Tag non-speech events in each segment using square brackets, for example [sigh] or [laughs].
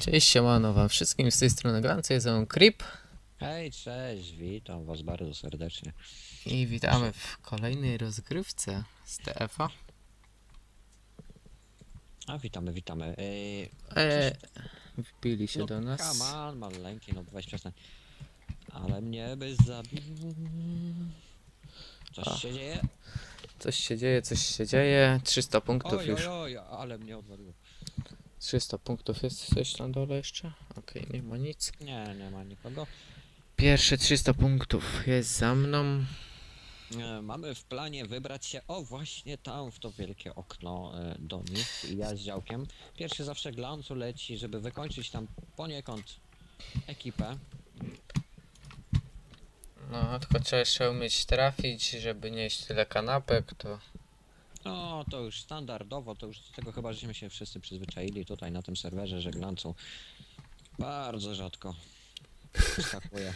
Cześć, siemano wam wszystkim, z tej strony Glancy, jest ze mną Creep Hej, cześć, witam was bardzo serdecznie. i witamy w kolejnej rozgrywce z TF-a. A witamy, witamy. Ej, E, wbili się no, do nas. Come on, maleńki, no weź przestań. Ale mnie by zabił. Coś A. się dzieje? Coś się dzieje, coś się dzieje. 300 punktów Oj, już. oj, oj, ale mnie odwaliło. 300 punktów jest coś na dole jeszcze? Okej, nie ma nic. Nie, nie ma nikogo. Pierwsze 300 punktów jest za mną. E, mamy w planie wybrać się, o właśnie tam, w to wielkie okno e, do nich. I Ja z działkiem. Pierwszy zawsze glancu leci, żeby wykończyć tam poniekąd ekipę. No, tylko trzeba jeszcze umieć trafić, żeby nie jeść tyle kanapek, to... No, to już standardowo, to już do tego chyba żeśmy się wszyscy przyzwyczaili tutaj na tym serwerze, że glancu bardzo rzadko skakuje.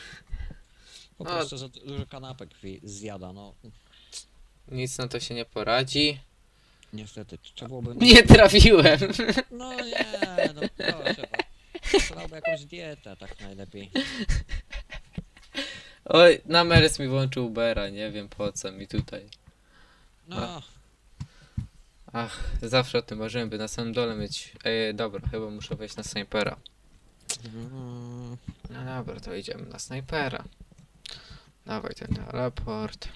Po No. prostu za dużo kanapek wi- zjada, no Nic na to się nie poradzi. niestety, trzeba byłoby... Nie trafiłem! No nie, no proszę, trzeba jakąś dietę tak najlepiej. Oj, Nameres mi włączył Ubera, nie wiem po co mi tutaj. No, Ach, zawsze o tym marzyłem, by na samym dole mieć... Ej, dobra, chyba muszę wejść na snajpera. No dobra, to idziemy na snajpera. Dawaj ten teleport.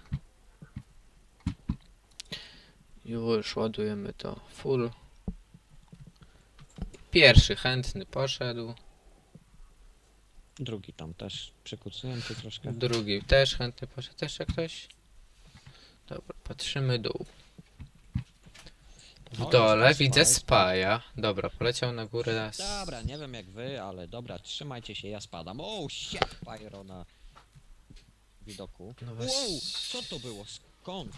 Już ładujemy to full. Pierwszy chętny poszedł, drugi tam też przykucujący troszkę. drugi też chętny poszedł. Jeszcze ktoś? Dobra, patrzymy dół. W O, dole widzę spaja. Dobra, poleciał na górę. z- Dobra, nie wiem jak wy, ale dobra, trzymajcie się, ja spadam. O, shit, pyro na widoku. No Wow, weź- co to było? Skąd?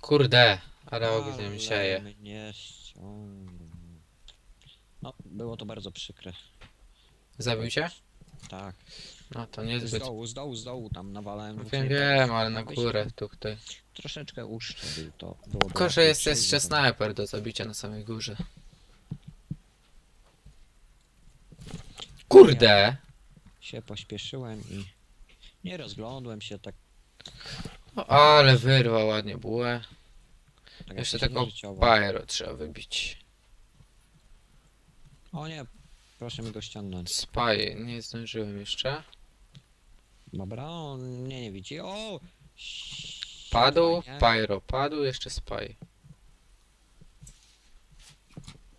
Kurde, ale ogniem sieje. mnie ściągnął. No, było to bardzo przykre. Zabił cię? Tak. No to Z niezbyt. dołu, z dołu, z dołu tam nawalałem. dwóch Wiem, snajperów. wiem, ale na Jakbyś górę tutaj. Troszeczkę uszczędził to. Byłoby Tylko, że lepiej jest jeszcze przejść, snajper do zabicia na samej górze. Kurde! Się pośpieszyłem i nie rozglądłem się tak. O, ale wyrwał ładnie bułę. tak Jeszcze jak tego pyro trzeba wybić. O nie, proszę mi go ściągnąć. Spy, nie zdążyłem jeszcze. Dobra, on mnie nie widzi. O! Padł, fajnie. pyro padł, jeszcze spy.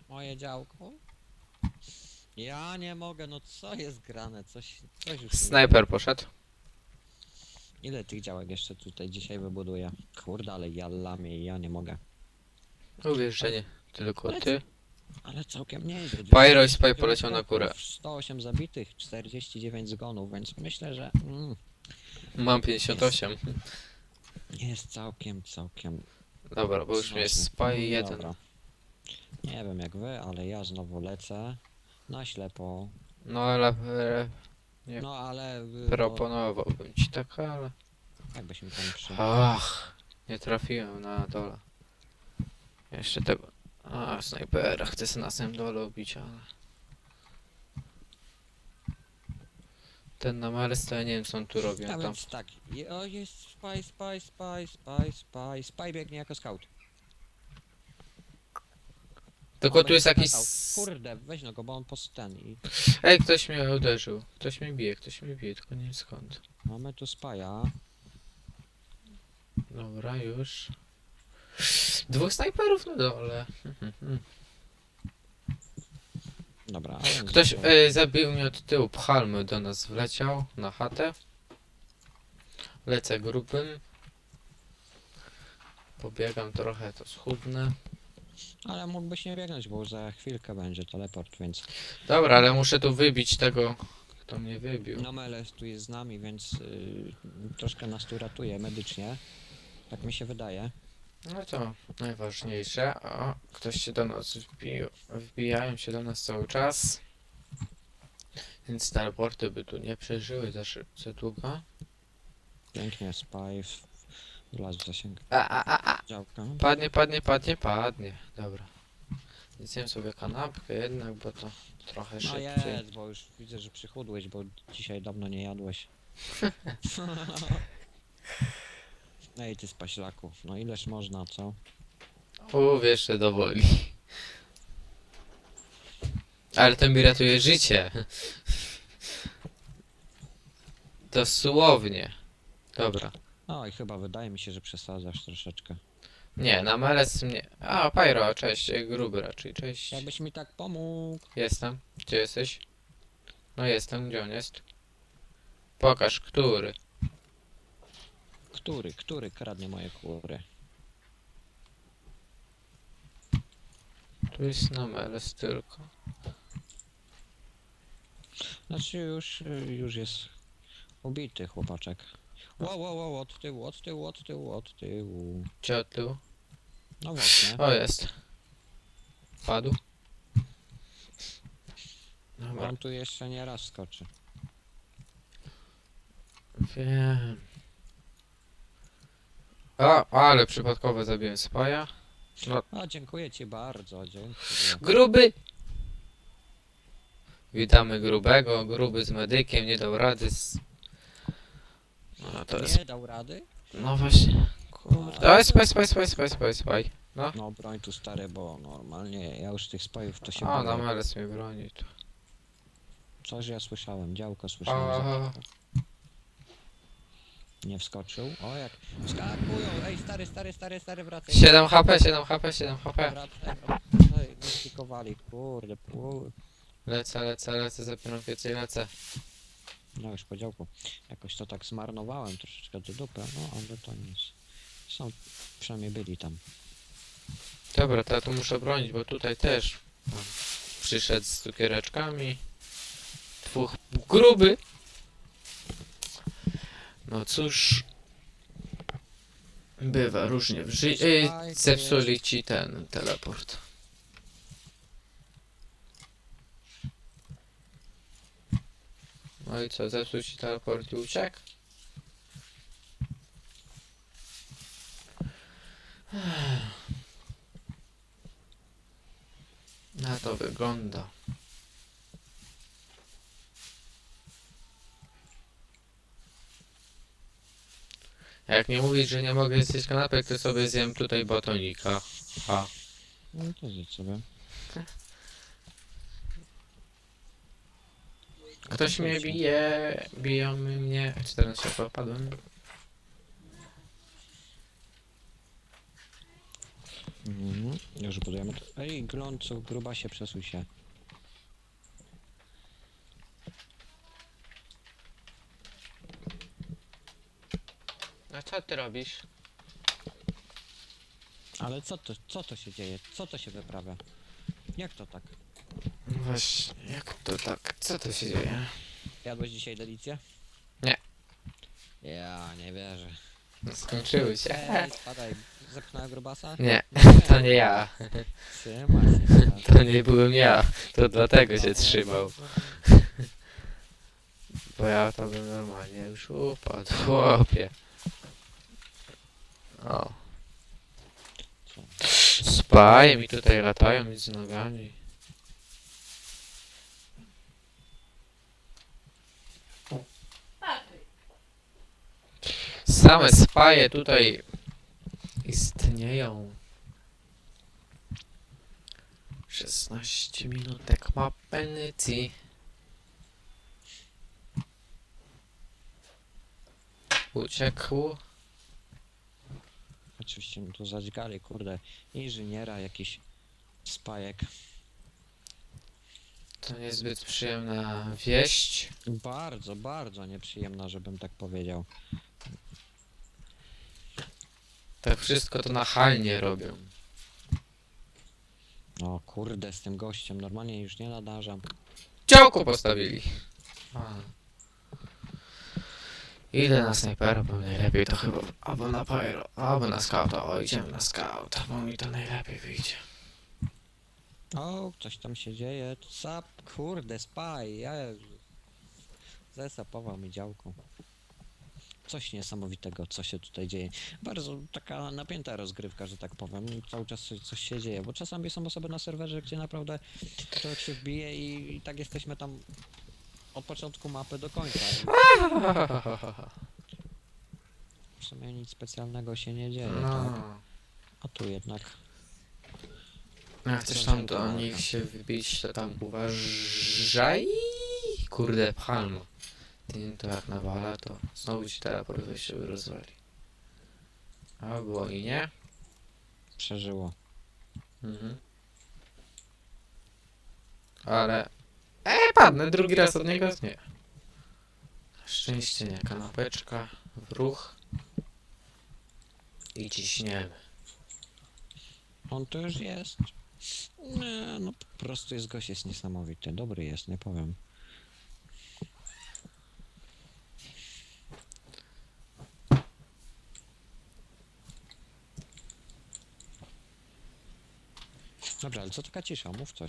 Moje działko. Ja nie mogę, no co jest grane? Coś, coś już. Snajper poszedł. Ile tych działek jeszcze tutaj dzisiaj wybuduję? Kurde, ale ja lamię i ja nie mogę. Uwierz, że nie. Tylko ty. Ale całkiem nieźle. Pyro i Spy poleciał na górę. 108 zabitych, 49 zgonów, więc myślę, że mm, Mam 58. jest całkiem, całkiem. Dobra, bo już mnie jest spy i jeden. Dobra. Nie wiem jak wy, ale ja znowu lecę na ślepo. No ale e, Nie. No ale. y, no, proponowałbym ci tak, ale... jakbyś mi tam przy. Ach, nie trafiłem na dole. Jeszcze tego. A, snajpera. Chcę sobie na samym dole ubić, ale. Ten na Mares to ja nie wiem co on tu robi. On Tam... tak. je- O jest spy, spy, spy, spy, spy. Spy biegnie jako scout. Tylko On tu jest będzie jakiś. skakał. Kurde, weź no go, bo on post ten i. Ej, ktoś mnie uderzył. Ktoś mnie bije, ktoś mnie bije, tylko nie wiem skąd. Mamy tu spaja. Dobra, już. Dwóch snajperów na dole. Dobra, Ktoś e, zabił mnie od tyłu, pchalmy do nas wleciał na chatę. Lecę grubym. Pobiegam trochę, to schudnę. Ale mógłbyś nie biegnąć, bo za chwilkę będzie teleport, więc. Dobra, ale muszę tu wybić tego, kto mnie wybił. No Meles tu jest z nami, więc y, troszkę nas tu ratuje medycznie. Tak mi się wydaje. No to najważniejsze. O, ktoś się do nas wbił. Wbijają się do nas cały czas. Więc teleporty by tu nie przeżyły za, za długo. Pięknie, spy w- wlazł w zasięg A, a, a, a. działka. Padnie, padnie, padnie, padnie. Dobra. Zjem sobie kanapkę jednak, bo to trochę No szybciej. jest, bo już widzę, że przychudłeś, bo dzisiaj dawno nie jadłeś. [laughs] [laughs] Ej, ty spaślaku, no ileż można, co? Uff, jeszcze dowoli. Ale to mi ratuje życie. Dosłownie. Dobra. No i chyba wydaje mi się, że przesadzasz troszeczkę. Nie, na melec mnie... A, Pyro, cześć, gruby raczej, cześć. Jakbyś mi tak pomógł. Jestem. Gdzie jesteś? No jestem, gdzie on jest? Pokaż, który. Który, który kradnie moje kury? Tu jest na melec tylko. Znaczy już, już jest ubity chłopaczek. Wow, wow, wow, od tyłu, od tyłu, od tyłu, od tyłu. Gdzie od tyłu? No właśnie. O, jest. Padł. Dobra, On tu jeszcze nie raz skoczy. wiem. A, ale przypadkowo zabiłem spaja. No, A dziękuję ci bardzo, dziękuję. gruby! Witamy grubego, gruby z medykiem, nie dał rady z... No to jest... Nie dał rady? No właśnie. Kurde. Oj, spaj, spaj, spaj, spaj, spaj, spaj. No broń tu stary, bo normalnie ja już tych spojów to się na boję. melec mnie broni tu. Coś ja słyszałem, działko słyszałem. A, za- Nie wskoczył. O jak wskakują! Ej stary, stary, stary, stary, wracaj. 7 HP, 7 HP, 7 HP. Wracaj, wracaj. Kurde, pół. Lecę, lecę, lecę, zapieram więcej, lecę. No już po działku. Jakoś to tak zmarnowałem troszeczkę do dupy, no ale to nic. Są, przynajmniej byli tam. Dobra, to ja tu muszę bronić, bo tutaj też przyszedł z cukiereczkami. Dwóch gruby. No cóż. Bywa różnie w życiu. Spajki Zepsuli ci ten teleport. No i co, zepsuł ci teleport i uciekł? Na to wygląda. Jak nie mówić, że nie mogę zjeść kanapek, to sobie zjem tutaj batonika. Ha. No to zjedz sobie. Ktoś mnie bije, biją mnie. 14 popadłem. Mhm. Już budujemy to. Ej, glącu, gruba się przesuń się. A co ty robisz? Ale co to, co to się dzieje? Co to się wyprawia? Jak to tak? No Właśnie, jak to tak? Co to się dzieje? Jadłeś dzisiaj delicję? Nie. Ja nie wierzę. No, Skończyły się. Ej, spadaj. Zepchnąłem grubasa? Nie, [laughs] to nie ja. Trzyma się. [laughs] To nie byłem ja. To dlatego się trzymał. [laughs] Bo ja to bym normalnie już upadł, chłopie. O. Spaje mi tutaj latają między nogami. Same spaje tutaj istnieją. 16 minutek ma penycji. Uciekł. Oczywiście mi tu zadźgali, kurde. Inżyniera, jakiś spajek. To niezbyt przyjemna wieść. Bardzo, bardzo nieprzyjemna, żebym tak powiedział. Tak wszystko to nachalnie robią. O kurde, z tym gościem normalnie już nie nadarzam. Działko postawili. A. Idę na snajpera, bo najlepiej to chyba albo na pyro, albo na scouta. O, idziemy na scouta, bo mi to najlepiej wyjdzie. O, coś tam się dzieje. Sap, kurde, spaj, Jezu. Zesapował mi działką. coś niesamowitego, co się tutaj dzieje. Bardzo taka napięta rozgrywka, że tak powiem. Cały czas coś- się dzieje, bo czasami są osoby na serwerze, gdzie naprawdę człowiek się wbije i, i tak jesteśmy tam od początku mapy do końca. [laughs] W sumie nic specjalnego się nie dzieje, tak? No. A tu jednak Jak chcesz tam do nich się wybić, to tam uważaj. Kurde, palmo. Ty to jak nawala, to znowu ci teleport wyjściowy rozwali. Albo i nie. przeżyło. Mhm. Ale... E, padnę drugi raz od niego? Nie. Szczęście nie. Kanapeczka w ruch. I ciśniemy. On to już jest. Nie, no po prostu jest gość, jest niesamowity. Dobry jest, nie powiem. Dobra, ale co taka cisza? Mów coś.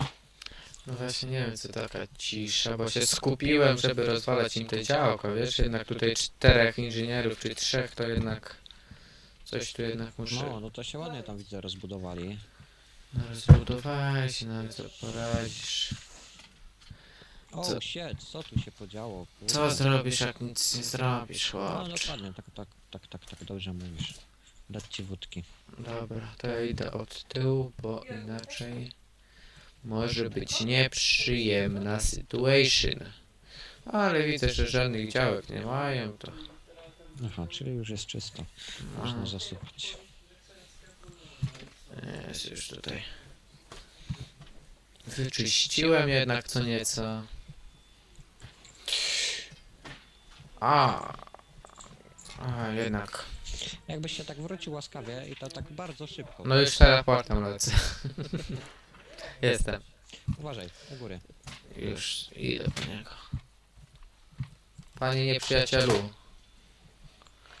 No właśnie nie wiem co taka cisza, bo się skupiłem, żeby rozwalać im te działko, wiesz, jednak tutaj czterech inżynierów, czy trzech, to jednak coś tu jednak muszę No, no to się ładnie tam widzę rozbudowali. no, rozbudować, no ale co poradzisz. O, Co- shit, co tu się podziało? Co kurde? zrobisz, jak nic nie zrobisz, No, chłopcze? dokładnie, tak, tak, tak, tak, tak, dobrze mówisz. Dać ci wódki. Dobra, to ja idę od tyłu, bo inaczej może być nieprzyjemna situation. Ale widzę, że żadnych działek nie mają, to... Aha, czyli już jest czysto. Można No, zasuwać. jest już tutaj. Wyczyściłem jednak co nieco. A, a jednak. Jakbyś się tak wrócił łaskawie i to tak bardzo szybko. No już teleportem lecę. [laughs] Jestem. Uważaj, u góry. Już idę po niego. Panie nieprzyjacielu.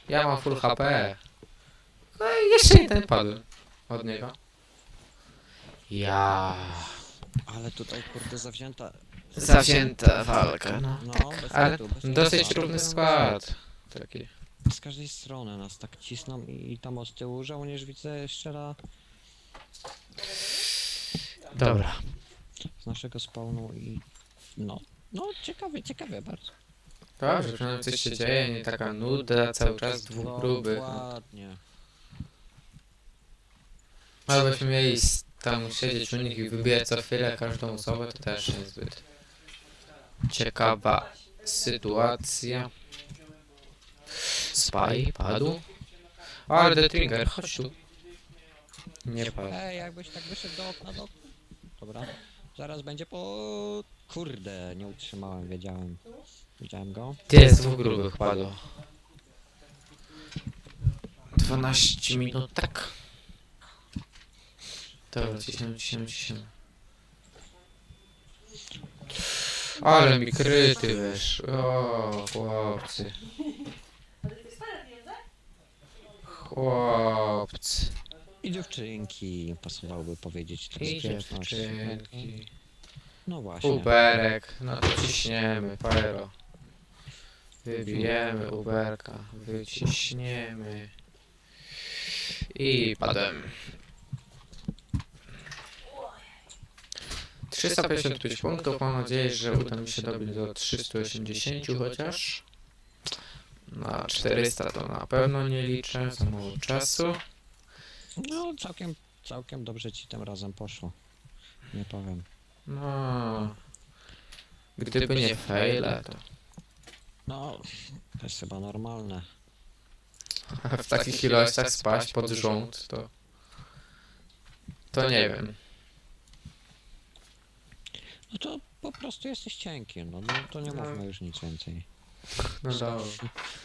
Ja mam full HP. No i jeszcze jeden padł od niego. Ja. Ale tutaj kurde zawzięta. Zawzięta walka, no. No, tak, bez ale kitu, bez kitu. dosyć równy skład. Taki. Z każdej strony nas tak cisną i, i tam od tyłu żołnierz widzę strzela Dobra. z naszego spawnu i no. No ciekawie, ciekawie bardzo. Dobrze, przynajmniej coś się dzieje, nie taka nuda, cały czas dwóch grubych. No. Dokładnie. Ale byśmy mieli s- tam siedzieć u nich i wybijać co chwilę każdą osobę, to też niezbyt ciekawa sytuacja. Spy padł. O, ale The Trigger, chodź tu. Nie padł. Ej, jakbyś tak wyszedł do okna, do okna. Dobra. Zaraz będzie po... Kurde, nie utrzymałem, wiedziałem. Widziałem go. Jest dwóch grubych padło. 12 minut, tak. Dobra, ciśniemy, ciśniemy, ciśniemy. Ale mi kryty wiesz. O, chłopcy. Chłopcy. I dziewczynki, pasowałoby powiedzieć teraz I dziewczynki. No właśnie. Uberek, no to ciśniemy, pyro. Wybijemy Uberka, wyciśniemy. I padem. 355 punktów, mam nadzieję, że uda mi się dobić do 380 chociaż. Na 400 to na pewno nie liczę, za mało czasu. No, całkiem, całkiem dobrze ci tym razem poszło. Nie powiem. No. Gdyby nie faile, to No, to jest chyba normalne. w takich ilościach spaść pod rząd, to... To nie wiem. No to po prostu jesteś cienki, no, no to nie mówmy już nic więcej. No dobra.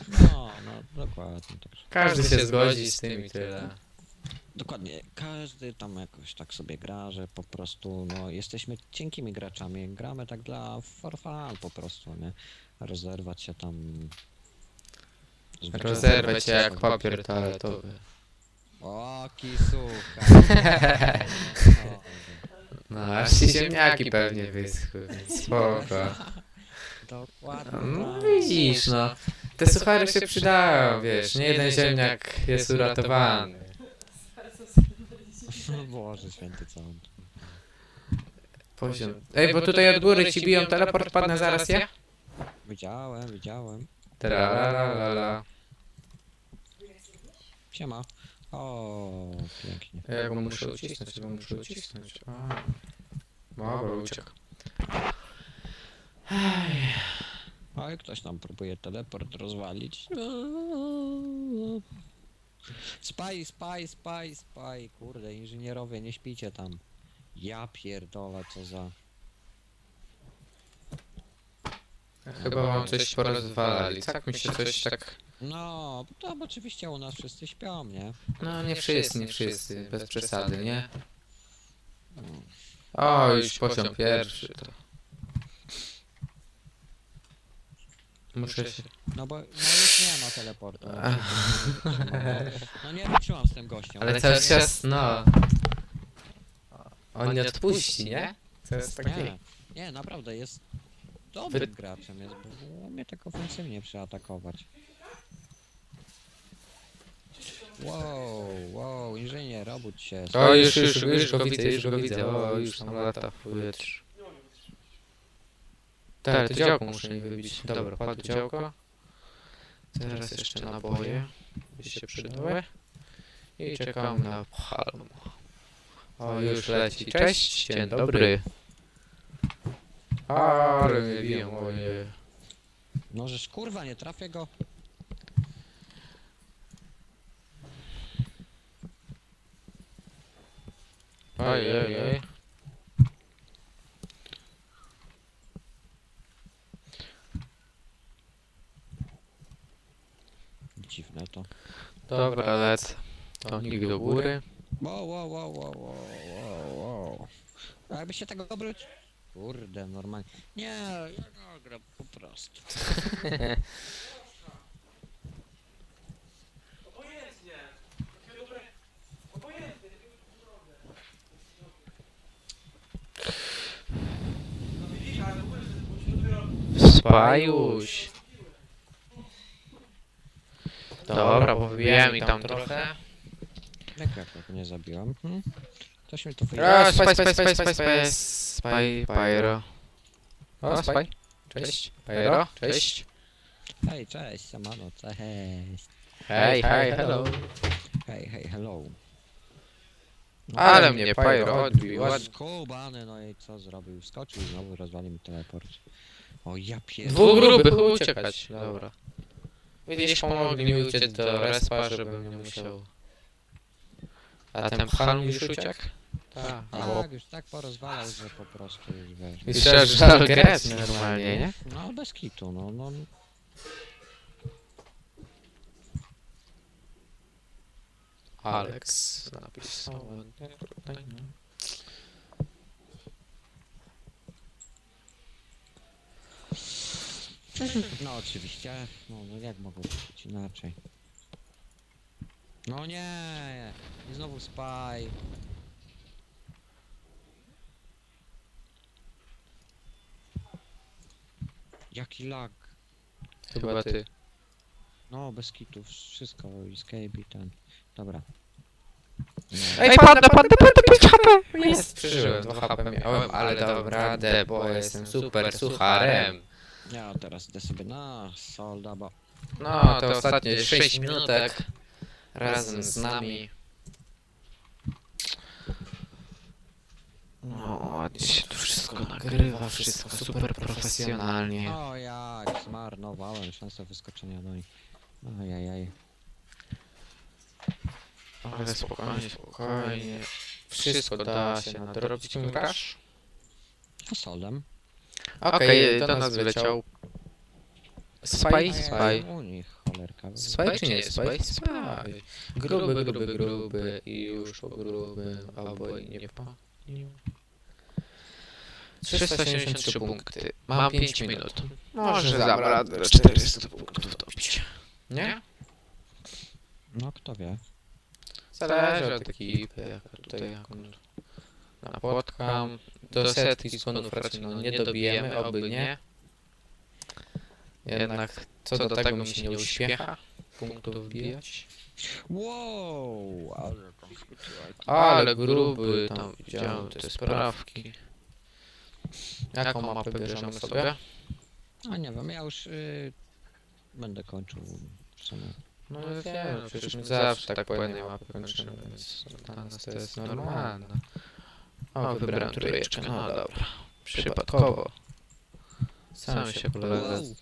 No, no, dokładnie. Tak. Każdy się zgodzi z tym i tyle. Dokładnie, każdy tam jakoś tak sobie gra, że po prostu, no, jesteśmy cienkimi graczami, gramy tak dla for fun po prostu, nie? Rozerwać się tam... zwyciężać Rozerwę cię jak papier toaletowy. O, kisucha. O, No, aż ci ziemniaki pewnie wyschły, więc spoko. [laughs] Dokładnie. No tak. widzisz, no. Te suchary się przydają, wiesz, nie jeden ziemniak jest uratowany. Boże święty, co on. Poziom. Ej, bo tutaj od góry ci biją teleport, padnę zaraz ja? Widziałem, widziałem. Tralalala. Siema. O, pięknie. Ja go muszę ucisnąć, bo muszę ucisnąć. A. Dobra, uciekł. Oj, ktoś tam próbuje teleport rozwalić. Spaj, spaj, spaj, spaj. Kurde, inżynierowie, nie śpicie tam. Ja pierdolę, co za... Chyba wam coś porozwalali. Tak mi się coś tak... No, to oczywiście u nas wszyscy śpią, nie? No nie wszyscy, nie wszyscy, bez przesady, nie? O, już poziom pierwszy to... Muszę się... No bo no już nie ma teleportu. Ach. No nie wytrzymam z tym gościem. Ale cały czas, no... On nie odpuści, nie? To jest takie... Nie, nie, naprawdę jest dobrym graczem, jest, bo umie tak ofensywnie przeatakować. Wow, wow, inżynier, obudź się. O, już, już, już go widzę, już go widzę. O, już tam lata w powietrzu. Tak, to działko muszę nie wybić. Dobra, padło działko. Teraz jeszcze naboje. By się przydały. I czekam na palm. O, już leci. Cześć, dzień dobry. Ale mnie biją, ojej. No żeż kurwa, nie trafię go. Ojej, ojej. Dziwne to. Dobra, lecę. To nikt do góry. Wow, wow, wow, wow, wow, wow, wow. A Jakby się tego obróć? Kurde, normalnie. Nie, ja nie gram po prostu. Spajuś. Dobra, powybijałem mi tam trochę. Jak ja go nie zabiłem? Hmm? Ktoś mi to A, spaj, spaj, spaj, spaj, spaj, spaj, Pyro. O, spaj. Cześć. Pyro, cześć. Hej, cześć, Samano, cześć. Hej, hej, hello. Hej, hej, hello. Ale mnie Pyro odbił. ładnie. Skubany, no i co zrobił? Skoczył i znowu rozwalił mi teleport. O ja pierdolę. Dwóch grubych uciekać. Dobra. Widzisz, pomogli mi uciec do respa, żebym nie musiał. A ten pchan już uciekł? Tak. Albo... Tak, już tak porozwalał, że po prostu już wiesz. Myślę, że żal grać normalnie, nie? No bez kitu, no, no. Alex napisał. nie, tutaj nie. No oczywiście, no, no jak mogło być inaczej? No nie, i znowu spy. Jaki lag. Chyba ty. No, bez kitów, wszystko, escape i ten. Dobra. Nie. Ej, padnę, padnę, padnę, 5 HP! Jest, przeżyłem, 2 HP miałem, ale dałem radę, bo jestem super sucharem. Ja teraz idę sobie na solda, bo... No, te ostatnie 6 minutek razem z nami. No, ładnie się tu wszystko nagrywa, wszystko super profesjonalnie. O jak zmarnowałem szansę wyskoczenia do nich. Ojajaj. Ale spokojnie, spokojnie. Wszystko da się nadrobić. Kim grasz? A soldem? Okej, do nas wyleciał Spy, Spy. U nich cholerka. Spy czy nie Spy? Spy. Gruby, gruby, gruby i już po grubym, albo i nie po... nie. 373 punkty. Mam 5 minut. Może radę 400 punktów dobić. Nie? No kto wie. Zależy od ekipy, jaka tutaj napotkam. Do setki zgonów raczej no, nie dobijemy, oby nie. Jednak co do tego mi się nie uśmiecha. Punktów wbijać. Wow, ale tam. Ale gruby tam widziałem te sprawki. Jaką mapę bierzemy sobie? A nie wiem, ja już y, będę kończył w sumie. No ja wiem, no przecież my zawsze tak po jednej mapie kończymy, więc dla nas to jest normalne. O, wybrałem trójeczkę, no dobra. Przypadkowo. Sam się. Wow.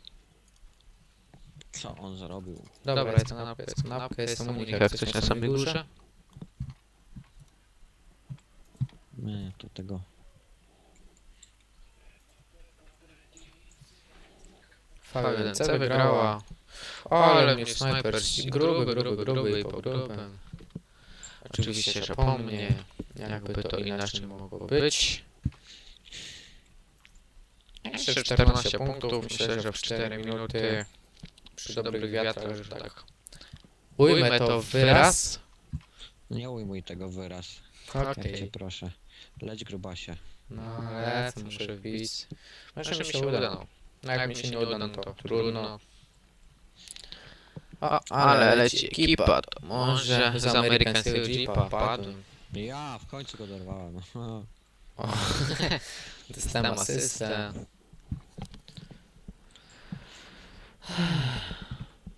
Co on zrobił? Dobra, jest kanapka, jest kanapka, jest komunika, jak coś na samej górze. Nie, to tego. V1C wygrała. Ale mnie snajper ści- gruby, gruby, gruby i po grubym. Oczywiście, że po mnie. Jakby to inaczej mogło być. Jeszcze 14 punktów, myślę, że w 4 minuty przy dobrych wiatrach, że tak ujmę to w wyraz. Nie ujmuj tego wyraz. Cię Okej. proszę. Leć grubasie. No lecę, muszę wbić. Może mi się uda, no. No jak mi się nie uda, no to trudno. O, ale leci ekipa, to może z amerykańskiego jeepa padłem. Ja w końcu go dorwałem. O, [laughs] dostałem asystę.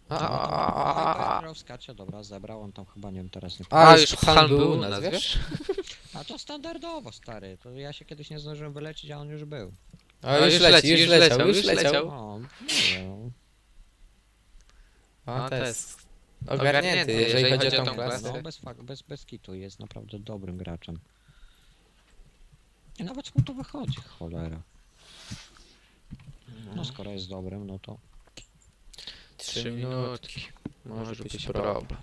A, skacze, dobra, zebrał, on tam chyba nie wiem teraz nie A, już Han był u nas, wiesz? [laughs] A to standardowo, stary. To ja się kiedyś nie zdążyłem wylecieć, a on już był. O, już leci, już leciał, już leciał. O, nie wiem. O, to jest ogarnięty, jeżeli chodzi o tą No, klasę. bez, fak- bez, bez kitu, jest naprawdę dobrym graczem. I nawet mu to wychodzi, cholera. No skoro jest dobrym, no to... Trzy minutki. Może być problem.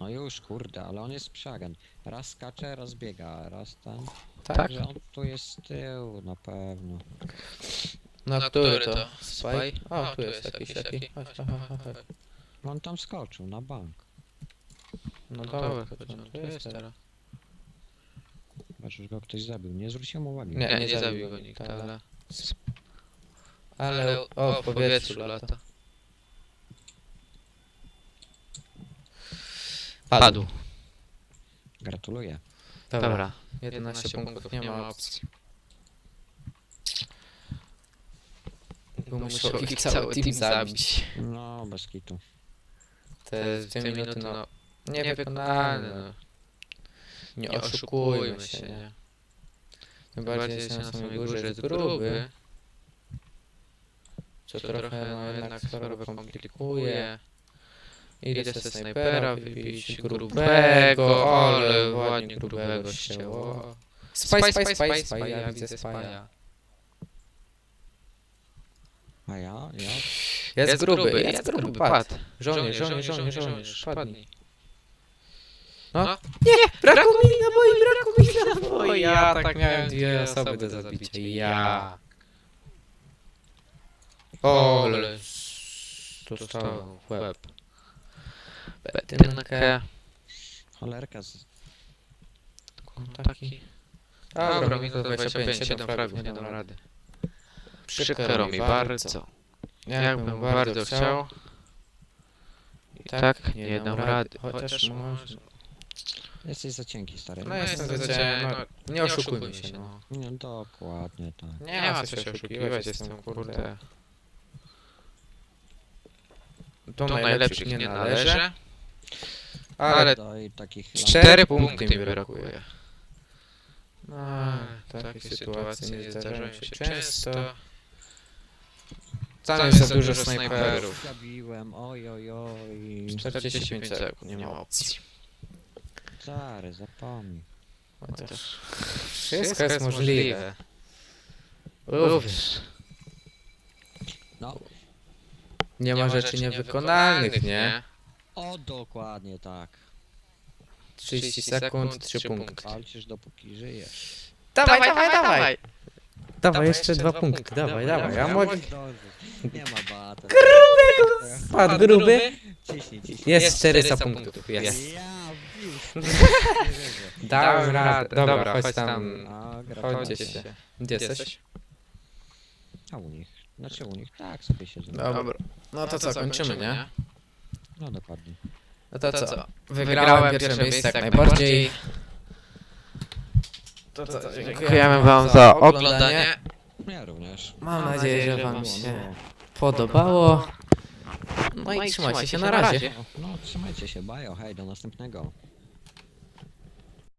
No już, kurde, ale on jest przegan. Raz skacze, raz biega, raz ten... Tak? Także on tu jest z tyłu, na pewno. No który to? Spy? O, tu jest jakiś taki. Chodź, chodź, chodź, chodź. On tam skoczył, na bank. No dobra, chodź, no, tu jest teraz. Chyba, że go ktoś zabił. Nie zwróciłem uwagi. Nie, nie zabił go nikt, ale... Ale o, w powietrzu lata. Padł. Gratuluję. Dobra, 11 punktów, nie ma opcji. Bo musiał ich cały team zabić. No, bez kitu. Te dwie minuty, no, niewykonalne. no. Nie oszukujmy się, nie? Tym bardziej jest na samej górze jest gruby. Co trochę, no jednak sprawę komplikuje. Idę ze snajpera wybić grubego, ale ładnie grubego ścięło. Spaj, spaj, spaj, spaj, ja widzę spaja. A ja? Ja? Jest gruby, jest gruby, padł. Żołnierz, żołnierz, żołnierz, żołnierz, padnij. No. Nie, brakło mi naboi, brakło mi naboi. Ja tak miałem dwie osoby do zabicia. Ja. Ole. Dostałem w łeb. Betynkę. Cholerka z... Taki. Dobra, minuta 25, 7 fragów, nie dam rady. Przykro mi bardzo. Jakbym bardzo chciał. I tak nie dam rady. Chociaż może... Jesteś za cienki, stary. No jestem za cię, no, nie oszukujmy się, no. No, dokładnie tak. Nie ma co się oszukiwać, jestem kurde. Do najlepszych nie należy. Ale Do cztery punkty mi brakuje. No, takie sytuacje nie zdarzają się często. Tam jest za dużo snajperów. Zabiłem, oj, oj, oj. 45 sekund, nie ma opcji. Stary, zapomnij. Chociaż wszystko jest możliwe. Uwierz. No, Nie ma rzeczy niewykonalnych, nie? o, dokładnie tak. 30 sekund, 3 punkty. Walczysz dopóki żyjesz. Dawaj, dawaj, dawaj! Dawaj, jeszcze dwa punkty, dawaj, dawaj. Ja mogę... Nie ma bata. Padł gruby. Ciśnij, ciśnij. Jest 400 punktów, jest. Ja. [laughs] Dałem radę. Dobra, chodź tam. A, Chodźcie się. Gdzie jesteś? A u nich? Znaczy u nich tak sobie siedzą. Dobra. No to co, kończymy, nie? No dokładnie. No to co? Wygrałem pierwsze miejsce jak najbardziej. To co, dziękujemy wam za oglądanie. Ja również. Mam nadzieję, że wam się podobało. No i trzymajcie się na razie. No, no trzymajcie się, bajo, hej, do następnego.